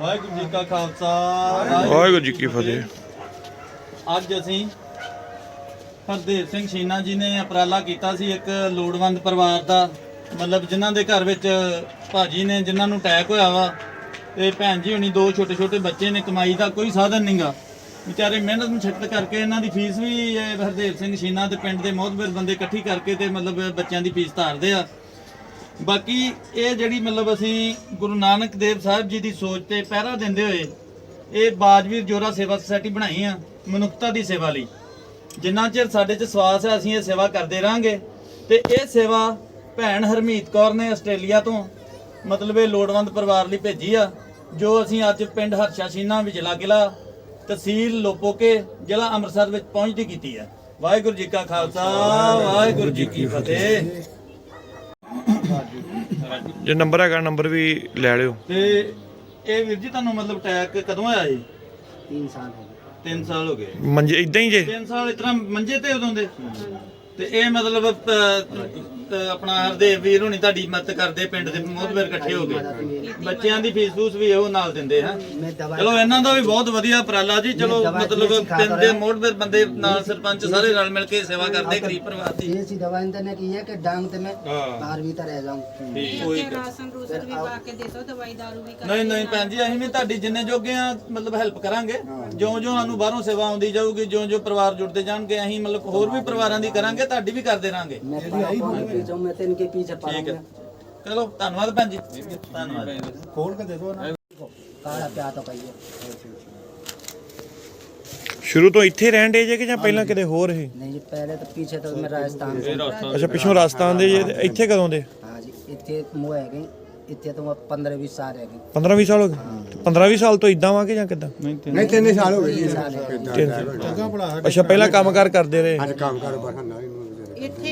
ਵਾਹਿਗੁਰੂ ਜੀ ਕਾ ਖਾਲਸਾ ਵਾਹਿਗੁਰੂ ਜੀ ਕੀ ਫਤਿਹ। ਅੱਜ ਅਸੀਂ ਹਰਦੇਵ ਸਿੰਘ ਸ਼ੀਨਾ ਜੀ ਨੇ ਉਪਰਾਲਾ ਕੀਤਾ ਸੀ ਇੱਕ ਲੋੜਵੰਦ ਪਰਿਵਾਰ ਦਾ। ਮਤਲਬ ਜਿਨ੍ਹਾਂ ਦੇ ਘਰ ਵਿੱਚ ਭਾਜੀ ਨੇ ਜਿਨ੍ਹਾਂ ਨੂੰ ਅਟੈਕ ਹੋਇਆ ਵਾ ਤੇ ਭੈਣ ਜੀ ਹੁਣੀ ਦੋ ਛੋਟੇ ਛੋਟੇ ਬੱਚੇ ਨੇ, ਕਮਾਈ ਦਾ ਕੋਈ ਸਾਧਨ ਨਹੀਂਗਾ ਵਿਚਾਰੇ ਮਿਹਨਤ ਮੁਸ਼ੱਕਤ ਕਰਕੇ ਇਹਨਾਂ ਦੀ ਫੀਸ ਵੀ ਇਹ ਹਰਦੇਵ ਸਿੰਘ ਸ਼ੀਨਾ ਦੇ ਪਿੰਡ ਦੇ ਮੋਹਤਬਰ ਬੰਦੇ ਇਕੱਠੀ ਕਰਕੇ ਤੇ ਮਤਲਬ ਬੱਚਿਆਂ ਦੀ ਫੀਸ ਧਾਰਦੇ ਆ। ਬਾਕੀ ਇਹ ਜਿਹੜੀ ਮਤਲਬ ਅਸੀਂ ਗੁਰੂ ਨਾਨਕ ਦੇਵ ਸਾਹਿਬ ਜੀ ਦੀ ਸੋਚ ਤੇ ਪਹਿਰਾ ਦਿੰਦੇ ਹੋਏ ਇਹ ਬਾਜਵੀਰ ਜੋਰਾ ਸੇਵਾ ਸੁਸਾਇਟੀ ਬਣਾਈ ਆ, ਮਨੁੱਖਤਾ ਦੀ ਸੇਵਾ ਲਈ। ਜਿੰਨਾ ਚਿਰ ਸਾਡੇ 'ਚ ਸਵਾਸ ਹੈ, ਅਸੀਂ ਇਹ ਸੇਵਾ ਕਰਦੇ ਰਹਾਂਗੇ। ਤੇ ਇਹ ਸੇਵਾ ਭੈਣ ਹਰਮੀਤ ਕੌਰ ਨੇ ਆਸਟ੍ਰੇਲੀਆ ਤੋਂ ਮਤਲਬ ਇਹ ਲੋੜਵੰਦ ਪਰਿਵਾਰ ਲਈ ਭੇਜੀ ਆ ਜੋ ਅਸੀਂ ਅੱਜ ਪਿੰਡ ਹਰਸ਼ਾ ਸ਼ੀਨਾ ਵਿਜਲਾ ਕਿਲਾ ਤਹਿਸੀਲ ਲੋਪੋਕੇ ਜ਼ਿਲ੍ਹਾ ਅੰਮ੍ਰਿਤਸਰ ਵਿੱਚ ਪਹੁੰਚਦੀ ਕੀਤੀ ਹੈ। ਵਾਹਿਗੁਰੂ ਜੀ ਕਾ ਖਾਲਸਾ ਵਾਹਿਗੁਰੂ ਜੀ ਕੀ ਫਤਿਹ। ਜੇ ਨੰਬਰ ਹੈਗਾ ਨੰਬਰ ਵੀ ਲੈ ਲਿਓ। ਤੇ ਇਹ ਵੀਰ ਜੀ ਤੁਹਾਨੂੰ ਮਤਲਬ ਅਟੈਕ ਕਦੋਂ ਆਇਆ ਜੀ? 3 ਸਾਲ ਹੋ ਗਏ। 3 ਸਾਲ ਹੋ ਗਏ। ਮੰਜੇ ਇਦਾਂ ਹੀ ਜੇ? 3 ਸਾਲ ਇਤਨਾ ਮੰਜੇ ਤੇ ਉਦੋਂ ਦੇ? ਤੇ ਇਹ ਮਤਲਬ ਆਪਣਾ ਹਰਦੇਵ ਵੀਰ ਹੁਣੀ ਤੁਹਾਡੀ ਮਦਦ ਕਰਦੇ ਪਿੰਡ ਦੇ ਮੋਹਤਵਰ ਇਕੱਠੇ ਹੋ ਗਏ ਬੱਚਿਆਂ ਦੀ ਫੀਸ ਫੂਸ ਵੀ ਇਹੋ ਨਾਲ ਦਿੰਦੇ ਹੈ ਚਲੋ ਇਹਨਾਂ ਦਾ ਵੀ ਬਹੁਤ ਵਧੀਆ ਉਪਰਾਲਾ ਜੀ। ਚਲੋ ਮਤਲਬ ਪਿੰਡ ਦੇ ਮੋਹਤਵਰ ਬੰਦੇ ਨਾਲ ਸਰਪੰਚ ਸਾਰੇ ਰਲ ਮਿਲ ਕੇ ਸੇਵਾ ਕਰਦੇ ਗਰੀਬ ਪਰਿਵਾਰ ਦੀ। ਇਹ ਸੀ ਦਵਾ ਇਹਨਾਂ ਨੇ ਕੀ ਹੈ ਕਿ ਡਾਂਗ ਤੇ ਮੈਂ ਬਾਹਰ ਵੀ ਤਾਂ ਰਹਿ ਜਾਉਂ ਕੋਈ ਰਾਸ਼ਨ ਰੂਸਨ ਵੀ ਪਾ ਕੇ ਦੇ ਦੋ ਦਵਾਈ ਦਾਰੂ ਵੀ ਨਹੀਂ ਨਹੀਂ ਭੈਣ ਜੀ ਅਸੀਂ ਵੀ ਤੁਹਾਡੀ ਜਿੰਨੇ ਜੋਗੇ ਆ ਮਤਲਬ ਹੈਲਪ ਕਰਾਂਗੇ। ਜਿਉਂ ਜਿਉਂ ਸਾਨੂੰ ਬਾਹਰੋਂ ਸੇਵਾ ਆਉਂਦੀ ਜਾਊਗੀ ਜਿਉਂ ਜਿਉਂ ਪਰਿਵਾਰ ਜੁੜਦੇ ਜਾਣਗੇ ਅਸੀਂ ਮਤਲਬ ਹੋਰ ਵੀ ਪਰਿਵਾਰਾਂ ਦੀ ਕਰਾਂਗੇ ਤੁਹਾਡੀ ਵੀ ਕਰਦੇ ਰਾਂਗੇ ਪੀ ਜਾਉ ਮੈਂ ਤਿੰਨ ਕੇ ਪੀ ਜਾ ਠੀਕ ਹੈ। ਚਲੋ ਧੰਨਵਾਦ ਭੈਣ ਜੀ। ਧੰਨਵਾਦ। ਖੋਲ ਕੇ ਦੇ ਦਿਓ ਨਾ ਕਾਲਾ ਪਿਆ ਤਾਂ ਪਈਏ ਸ਼ੁਰੂ ਤੋਂ ਇੱਥੇ ਰਹਿਣ ਦੇ ਜੇ ਕਿ ਜਾਂ ਪਹਿਲਾਂ ਕਿਤੇ ਹੋਰ ਇਹ? ਨਹੀਂ ਜੀ ਪਹਿਲੇ ਤਾਂ ਪਿੱਛੇ ਤਾਂ ਮੈਂ ਰਾਜਸਥਾਨ ਤੋਂ। ਅੱਛਾ ਪਿੱਛੋਂ ਰਾਜਸਥਾਨ ਦੇ ਜੇ ਇੱਥੇ ਕਦੋਂ ਦੇ? ਹਾਂ ਜੀ ਇੱਥੇ ਮੋ ਹੈਗੇ ਇੱਥੇ ਤੋਂ 15 20 ਸਾਲ ਹੈਗੇ। 15 20 ਸਾਲ ਹੋ ਗਏ? 15 20 ਸਾਲ ਤੋਂ ਇਦਾਂ ਵਾਂਗੇ ਜਾਂ ਕਿਦਾਂ? ਨਹੀਂ ਤਿੰਨ ਸਾਲ ਹੋ ਗਏ ਜੀ। ਤਿੰਨ ਸਾਲ। ਅੱਛਾ ਪਹਿਲਾਂ ਕੰਮਕਾਰ ਕਰਦੇ ਰਹੇ। ਅੱਜ ਕੰਮ ਕਰ ਬਹਾਨਾ ਇਹਨੂੰ ਇੱਥੇ